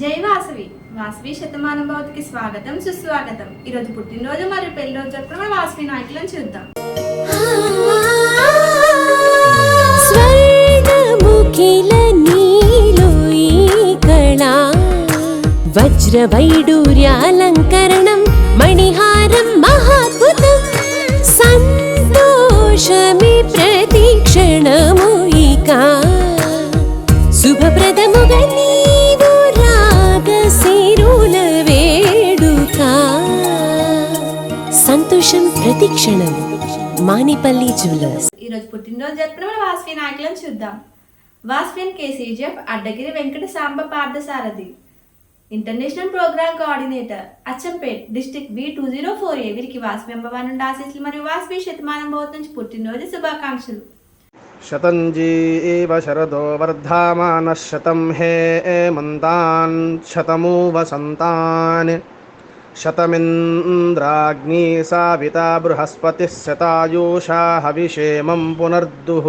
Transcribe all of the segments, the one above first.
జై వాసవి. వాసవి శతమానం భవతికి స్వాగతం సుస్వాగతం. ఈరోజు పుట్టినరోజు మరియు పెళ్ళిరోజు రోజు జరుపుకున్న వాసవి నాయకులను చూద్దాం. స్వర్ణముఖిల నీలో వజ్రవైడూర్యాలంకరణం మణిహారం మహాద్భుతం సంతోషమే మానిపల్లి జ్యువెలర్స్. రోజు పుట్టినరోజు జరుపుకున్న వాస్వి నాయకులను చూద్దాం. వాస్విన్ KCGF Addagiri Venkata Samba Parthasarathi. International programme coordinator Achampet district B two zero four A వీరికి వాస్వి అమ్మవారి నుండి ఆశీస్సులు మరియు వాస్వి శతమానం బోధ నుంచి పుట్టినరోజు శుభాకాంక్షలు. శతంజీ ఇవ శరదో వర్ధమాన శతం హే మంతాన్ శతమూ వసంతాన్ शतमिन्द्राग्नी साविता बृहस्पतिः शतायुषा हविषेमं पुनर्दुः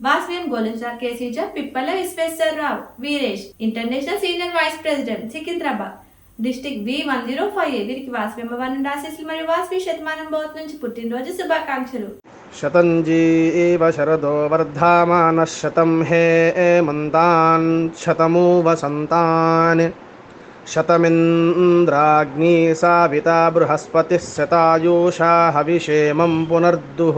Vasavian golden star KCGF Pippala Visweswararao Veeresh international senior vice president Secunderabad district B one zero five వీరికి వాసవి అమ్మవారి నుండి ఆశీస్సులు మరియు వాసవి శతమానం భవతి నుంచి పుట్టినరోజు శుభాకాంక్షలు शतञ्जी एव शरदो वर्धामानः शतं हे एमन्तान् शतमु वसन्तान् शतमिन्द्राग्नी साविता बृहस्पतिः शतायुषा हविषेमं पुनर्दुः।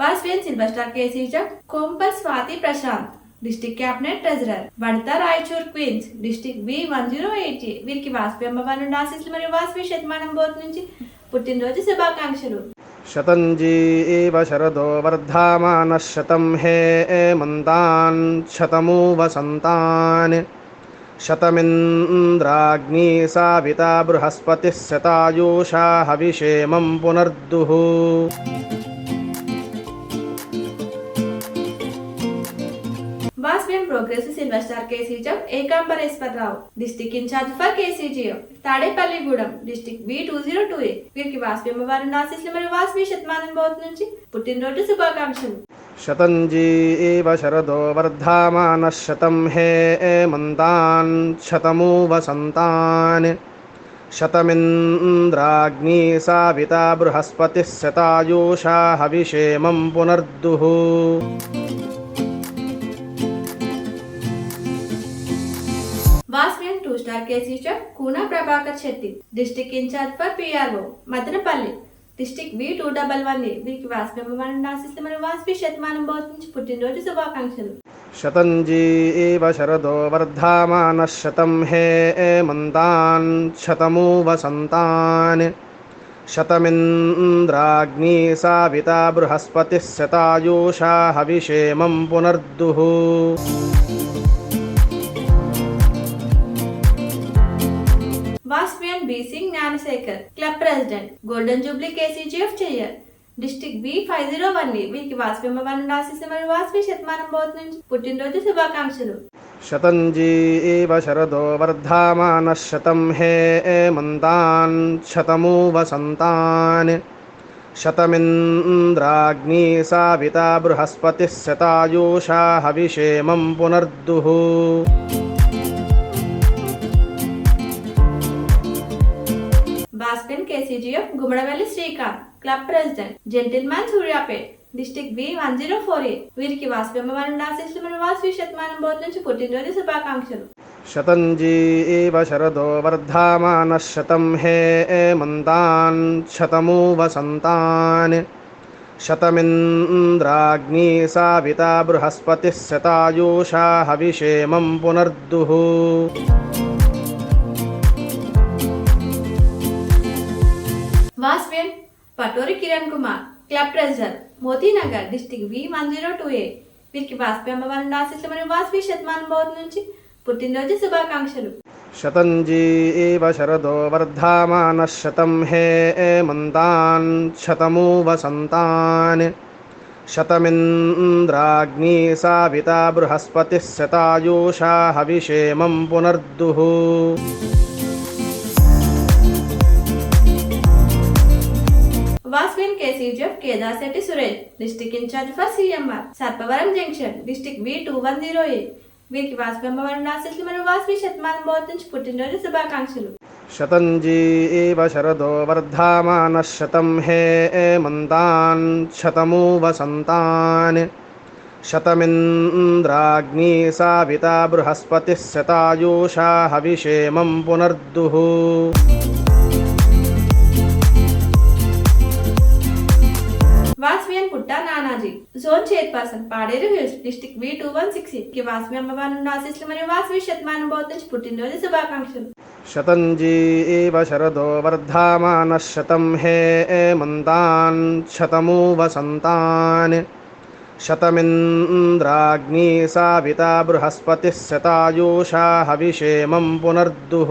वासवेन सिल्वस्टार के शीर्षक कोम्पस Swathi Prashant. District cabinet treasurer. వడతా Raichur queens. District B one zero eight వీరికి వాస్పి అమ్మవారి ఆశీస్సులు మరియు వాస్పి శతమానం బోత్ నుంచి పుట్టినరోజు శుభాకాంక్షలు. శతంజీ శరదో వర్ధమాన శతం హే మంతాన్ శతమూ వసంతాన్ శతమింద్రాగ్ని సావిత బృహస్పతి శతాయూషా హవిషేమం పునర్దుః. Vasavian progress silver star KCGF Ekambareswararao district incharge for KCGF Tadepalligudem district B two zero two A వీరికి వాసవి అమ్మవారి నుండి ఆశీస్సులు మరియు వాసవి శతమానం భవతి నుంచి పుట్టినరోజు శుభాకాంక్షలు शतञ्जी एव शरदो वर्धामानः शतं हे एमन्तान् शतमु वसन्तान् शतमिन्द्राग्नी साविता बृहस्पतिः शतायुषा हविषेमं पुनर्दुः સુધાર કેસ incharge કુના Prabhakar Chhetri district incharge for PRO Madanapalle district V two double one వీరికి వాసనమని ఆశిస్తే మరి వాసవి శతమానం బోధించి పుట్టినరోజు శుభాకాంక్షలు. శతం శరదో వర్ధమాన శతం హే మంతాన్ శతమూ వసంతాన్ శతమింద్రాగ్ని సావిత బృహస్పతి శతాయూషా హవిషేమం పునర్దుః. వాస్మియన్ B Singh Gnanasekhar club president. Golden jubilee KCGF chair district B five zero one వీరికి వాస్పిమ్మ వన్ రాసేసి మరియు వాస్వి శతమానం బోత్ నుంచి పుట్టినరోజు శుభాకాంక్షలు. శతంజీ ఏవ శరదో వర్ధమాన శతం హే మంతాన్ శతమూ వసంతాన్ శతమింద్రాగ్ని సావిత బృహస్పతి శతాయూషా హవిషేమం పునర్దుః. Aspen KCGF Gumadavali Srikanth, Club President, Gentleman Suryapet, district B one zero four A వీరికి వాసుబెమ్మవారం ఆశిస్సులు మన వాసు శతమానం బోధ నుంచి పుట్టినరోజు శుభాకాంక్షలు శతంజీ ఏవ శరదో వర్ధమాన శతం హే మంతాన్ శతమూ వసంతాన్ శతమింద్రాగ్ని సావిత బృహస్పతి శతాయూషా హవిషేమం పునర్దుః વાસબેન પટોરી Kirankumar club treasurer Motinagar district V one zero two A. వీరికి వాస్పి అమ్మవారి ఆశీస్సులు మరియు వాస్పి శతమానం బౌద్ధ నుంచి పుట్టినరోజు శుభాకాంక్షలు. శతంజీ ఇవ శరదో వర్ధమాన శతం హే మంతాన్ శతమూ వసంతాన్ శతమింద్రాగ్ని సావిత బృహస్పతి శతాయూషా హవిషేమం పునర్దుః. భాస్విన్ K CGF Kedar Shetty Suresh. District incharge for CMR. Sarpavaram junction. District B two one zero eight వీరికి వాసు గమ్మవరం రాశిస్లు మరియు వాస్వి శతమానం బోధ నుంచి పుట్టినరోజు శుభాకాంక్షలు. శతంజీ ఇవ శరదో వర్ధమానః శతం హే మంతాన్ శతమూ వసంతాన్ శతమింద్రాగ్ని సావిత బృహస్పతిः శతాయూషా హవిషేమం పునర్దుః. వాస్మియన్ Putta Nanaji. Zone chairperson Paderu hills district V two one సిక్స్కి వాస్మి అమ్మవారి నుండి ఆశీస్సులు మరియు వాస్వి శతమానం బోధ నుంచి పుట్టినరోజు శుభాకాంక్షలు. శతంజీవ శరదో వర్ధమాన శతం హే మంతాన్ శతమూ వసంతాన్ శతమింద్రాగ్నీ సావిత బృహస్పతి శతాయూషా హవిషేమం పునర్దుః.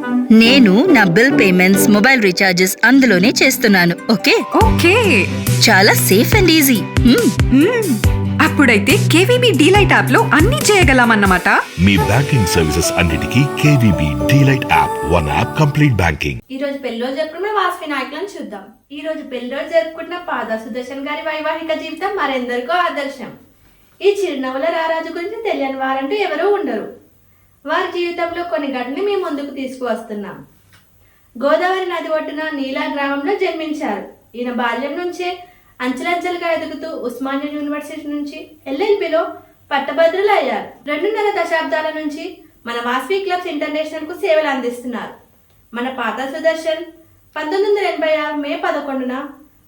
నేను నా బిల్ పేమెంట్స్ మొబైల్ రీఛార్జెస్ అందులోనే చేస్తున్నాను. ఓకే? ఓకే. చాలా సేఫ్ అండ్ ఈజీ. అప్పుడైతే కేవీబీ డీలైట్ యాప్లో అన్ని చేయగలమన్నమాట. మీ బ్యాంకింగ్ సర్వీసెస్ అన్నిటికీ KVB DLite app one app complete banking. ఈ రోజు పెళ్ళి రోజు జరుపుకున్న వాస్వి నాయకులను చూద్దాం. ఈ రోజు పెళ్ళి రోజు జరుపుకుంటున్న పాద సుదర్శన్ గారి వైవాహిక జీవితం మరెందరికో ఆదర్శం. ఈ చిరునవ్వుల రారాజు గురించి తెలియని వారంటూ ఎవరూ ఉండరు. వారి జీవితంలో కొన్ని ఘటనలు మేము ముందుకు తీసుకువస్తున్నాం. గోదావరి నది ఒడ్డున నీలా గ్రామంలో జన్మించారు. ఈయన బాల్యం నుంచే అంచెలంచెలుగా ఎదుగుతూ ఉస్మానియా యూనివర్సిటీ నుంచి ఎల్ఎల్బిలో పట్టభద్రులు అయ్యారు రెండున్నర దశాబ్దాల నుంచి మన వాస్వి క్లబ్స్ ఇంటర్నేషనల్కు సేవలు అందిస్తున్నారు. మన పాత సుదర్శన్ పంతొమ్మిది వందల ఎనభై ఆరు మే పదకొండున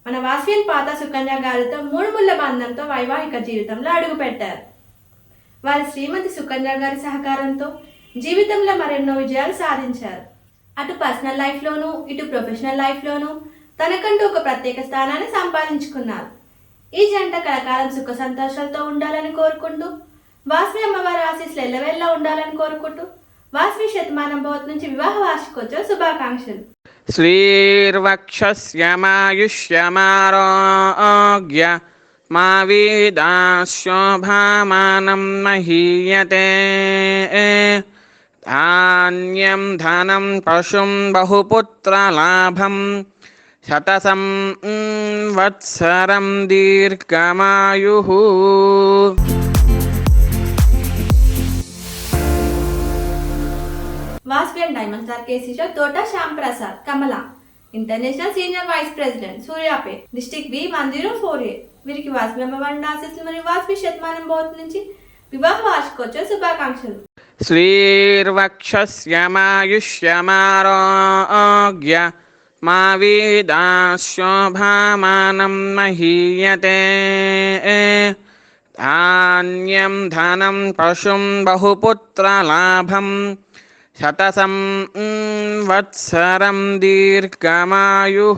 మన వాస్వియన్ పాత సుకన్య గారితో మూడు ముళ్ళ బంధంతో వైవాహిక జీవితంలో అడుగుపెట్టారు. వారి శ్రీమతి సుకన్య గారి సహకారంతో జీవితంలో మరెన్నో విజయాలు సాధించారు. అటు పర్సనల్ లైఫ్లోనూ ఇటు ప్రొఫెషనల్ లైఫ్లోనూ తనకంటూ ఒక ప్రత్యేక స్థానాన్ని సంపాదించుకున్నారు. ఈ జంట కలకాలం సుఖ సంతోషాలతో ఉండాలని కోరుకుంటూ వాస్వి అమ్మవారి ఆశీస్సులు ఎల్లవెల్లా ఉండాలని కోరుకుంటూ వాస్వి శతమానం భవత్ నుంచి వివాహ వార్షికోత్సవ శుభాకాంక్షలు. శ్రీర్వక్ష మా వేదాశోభామానం మహీయతే ధాన్యం ధనం పశుం బహుపుత్రలాభం శతసం వత్సరం దీర్ఘమాయు Vasvi diamond sir కేసీషో Thota Shyam Prasad Kamala international senior vice president Suryapet district B one zero four eight వీరికి వాసుకి అమ్మవారి ఆశీస్సులు మరియు వాసుకి శతమానం బోత్ నుంచి వివాహ వార్షికోత్సవ శుభాకాంక్షలు. శ్రీర్వక్షమాయుష్యమారోగ్య మా వీదాశోభామానం మహీయతే. ధాన్యం ధనం పశుం బహుపుత్రలాభం శతసం వత్సరం దీర్ఘమాయు.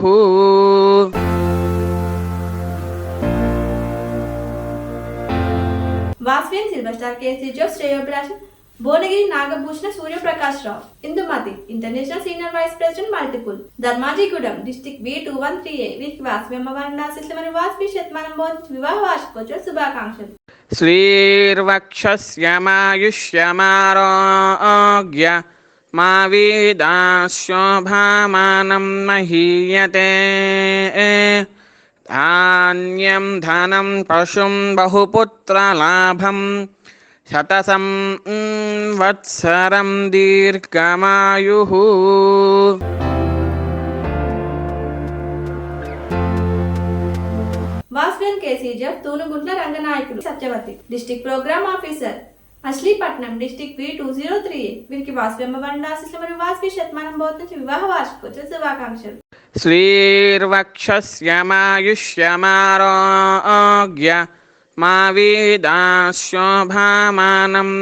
వాస్విన్ సిల్వర్ స్టార్ కేసీ జోస్ శ్రేయోభిలాషం Bhuvanagiri Nagabhushana Suryaprakash Rao. Indumathi international senior vice president multiple. Dharmajigudem district V two one three A వీరికి వాసవి అమ్మవారిని ఆశిస్తున్న మరియు వాసవి శతమానం బోధి వివాహ వార్షికోత్సవ శుభాకాంక్షలు. శ్రీర్వక్షమాయుష్యమారోగ్య మా వీదా శోభామానం మహీయతే. ధాన్యం ధనం పశుం బహుపుత్రలాభం శతసం వత్సరం దీర్ఘమాయు Bhaskar కేసీజఫ్ Thunuguntla Ranganayakulu Satyavathi district program officer Machilipatnam district V two zero three వీరికి వాస్వి అమ్మవారిని ఆశిస్తున్న మరియు వాస్వి శతమానం బోధించి వివాహ వార్షికోత్సవ శుభాకాంక్షలు. श्रीर्वक्षस्यमायुष्यमारोग्य मा वेदाशोभामानं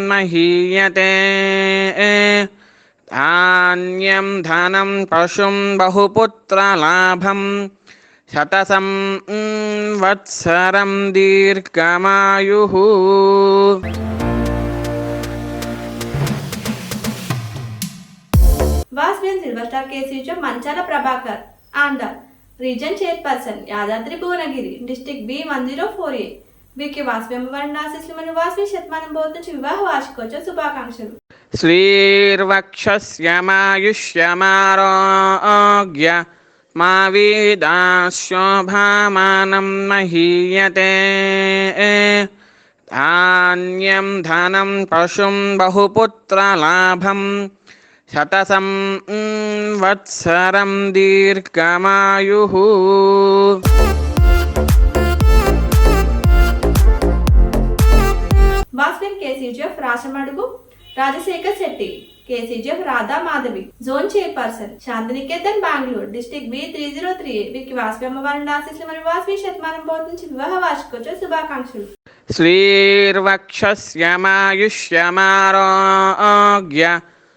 महीयते धान्यं धनं पशुं बहुपुत्रलाभं शतसं वत्सरं दीर्घमायुः वास्वेन सिल्वर स्टार के जो Manchala Prabhakar Andhra region chairperson Yadadri Bhuvanagiri district B one zero four A. వీరికి వాస్వి అమ్మవారి ఆశీస్సులు మరియు వాస్వి శతమానం బోధ వివాహ వార్షికోత్సవ శుభాకాంక్షలు. శ్రీర్వక్షస్యమాయుష్యమారోగ్య మా వీదాశోభామానం మహీయతే. ధాన్యం ధనం పశుం బహుపుత్రలాభం శతసం వత్సరం దీర్ఘమాయు. వాస్విన్ KCGF Rasamadugu Rajasekhar Shetty KCGF Radha Madhavi zone chairperson Shantiniketan Bengaluru district B three zero three వీరికి వాస్వి అమ్మవారి ఆశీస్సులు మరియు వాస్వి శతమానం బోధ నుంచి వివాహ వార్షికోత్సవ శుభాకాంక్షలు. శ్రీర్వక్షస్యమాయుష్యమారోగ్య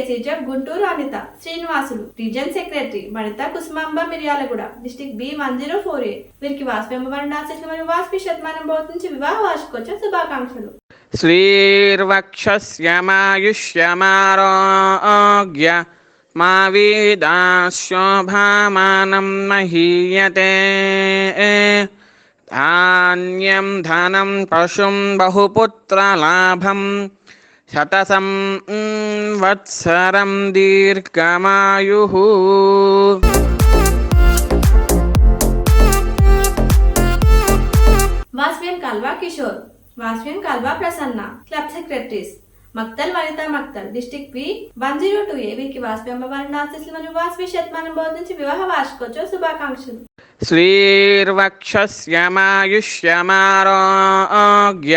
దీర్ఘమాయు Guntur Anitha Srinivasulu region secretary Manitha Kusumamba Miryalaguda district B one zero four A. వీరికి వాస్పెంబరణ అమ్మవారి మరియు వాస్పి శతమానం బోధించి వివాహ వార్షికోత్సవ శుభాకాంక్షలు. శ్రీర్వక్షస్యమాయుష్యమారోగ్య మా వీదాశోభామానం మహీయతే. ధాన్యం ధనం పశుం బహుపుత్రలాభం శతసం వత్సరం దీర్ఘమాయు. Vasavian Kalva Kishore Vasavian Kalva Prasanna club secretaries Makthal Vanitha Makthal district B one zero two A వీరికి వాస్వి అమ్మవారి ఆశీస్సులు మరియు వాస్వి శతమానం బోధ నుంచి వివాహ వార్షికోత్సవ శుభాకాంక్షలు. శ్రీర్వక్షస్యమాయుష్యమారోగ్య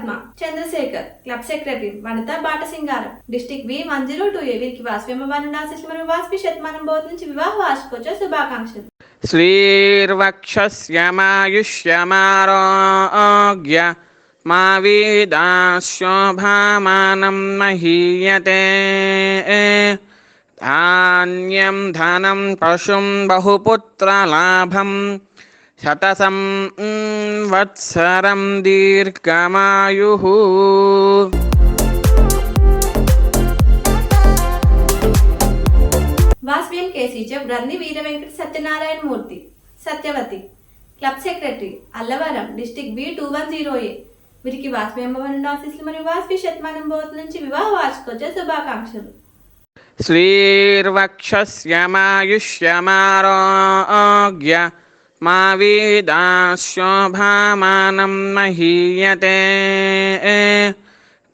Padma Chandrasekhar club secretary Vanitha Bata Singaram district V one zero two A వీరికి వాస్వి అమ్మవారి మరియు వాస్వి శతమానం బోధ నుంచి వివాహ వార్షికోత్సవ శుభాకాంక్షలు. శ్రీర్వక్షస్యమాయుష్యమారోగ్య మా వీదాశోభామానం మహీయతే. ధాన్యం ధనం పశుం బహుపుత్రలాభం శతసం వత్సరం దీర్ఘమాయు. వాస్వియన్ కేసీజెఫ్ బ్రంది Veera Venkata Satyanarayana Murthy. Satyavathi. Club secretary Allavaram district B two one zero A. వీరికి వాస్వి అమ్మవారి ఆశీస్సులు మరియు వాస్వి శతమానం బోధ నుంచి వివాహ వార్షికోత్సవ శుభాకాంక్షలు. శ్రీర్వక్షస్యమాయుష్యమారోగ్య మా వేదాశోభామానం మహీయతే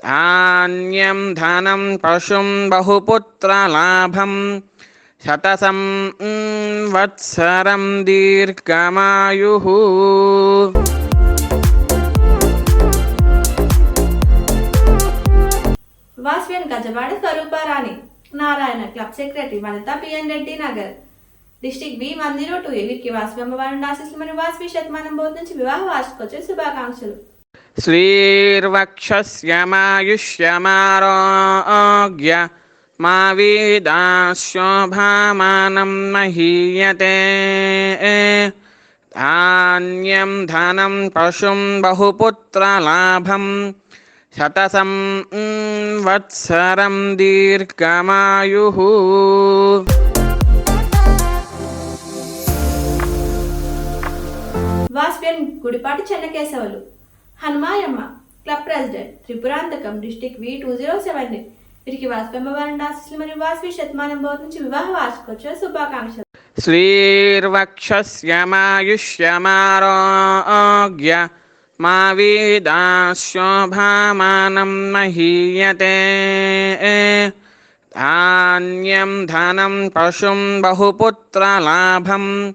ధాన్యం ధనం పశుం బహుపుత్రలాభం శతసం వత్సరం దీర్ఘమాయు Vasavian Gajavada Swarooparani Narayana club secretary Vanitha PN Reddy Nagar district B one zero two వీరికి వాస్వి అమ్మవారి ఆశీస్సులు మరియు వాస్వి శతమానం బోధ నుంచి వివాహ వార్షికోత్సవ శుభాకాంక్షలు. శ్రీర్వక్షస్యమాయుష్యమారోగ్య మా వీదాశోభామానం మహీయతే. ధాన్యం ధనం పశుం బహుపుత్రలాభం శతసం వత్సరం దీర్ఘమాయు. వాస్పియన్ Gudipati Chennakesavulu. Hanumayamma club president Tripuranthakam district V two zero seven. వీరికి వాస్పమ్మ వారిని ఆశిస్తులు మరియు వాస్వి శతమానం భవన్ నుంచి వివాహ వార్షికోత్సవ శుభాకాంక్షలు. శ్రీర్వక్షమాయుష్యమారోగ్య మా వీదాశోభామానం మహీయతే. ధాన్యం ధనం పశుం బహుపుత్రలాభం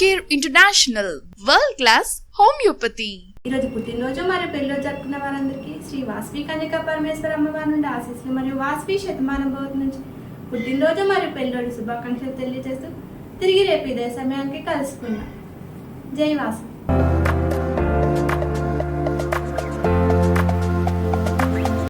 care international world class homeopathy. ఈరోజు పుట్టినరోజు మరియు పెళ్ళిరోజు జరుపుకున్న వారందరికీ శ్రీ వాస్వి కన్యక పరమేశ్వర అమ్మవారి నుండి ఆశీస్సులు మరియు వాస్వి శతమానం భవతి నుంచి పుట్టినరోజు మరియు పెళ్ళిరోజు శుభాకాంక్షలు తెలియజేస్తూ తిరిగి రేపు ఇదే సమయానికి కలుసుకుందాం. జై వాసు